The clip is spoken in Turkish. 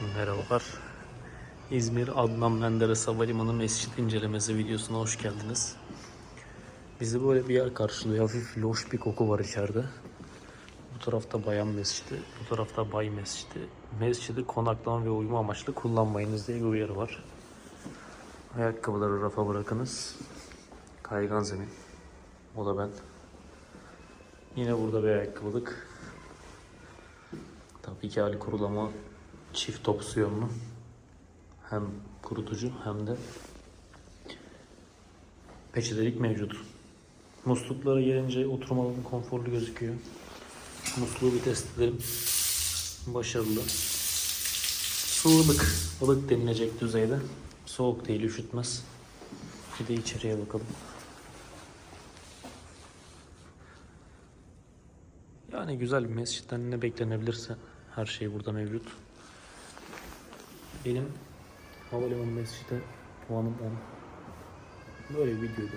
Merhabalar. İzmir Adnan Menderes Havalimanı Mescit incelemesi videosuna hoş geldiniz. Bizi böyle bir yer karşılıyor. Hafif loş bir koku var içeride. Bu tarafta bayan mescidi, bu tarafta bay mescidi. Mescidi konaklama ve uyuma amaçlı kullanmayınız diye bir uyarı var. Ayakkabıları rafa bırakınız. Kaygan zemin. O da ben. Yine burada bir ayakkabılık. Tabii ki hali kurulama çift opsiyonlu. Hem kurutucu hem de peçetelik mevcut. Musluklara gelince oturma alanı konforlu gözüküyor. Musluğu bir test edelim. Başarılı. Su ılık. ılık denilecek düzeyde. Soğuk değil, üşütmez. Bir de içeriye bakalım. Yani güzel bir mescitten ne beklenebilirse her şey burada mevcut. Benim havalimanı mescide puanım 10. Böyle bir videoydu.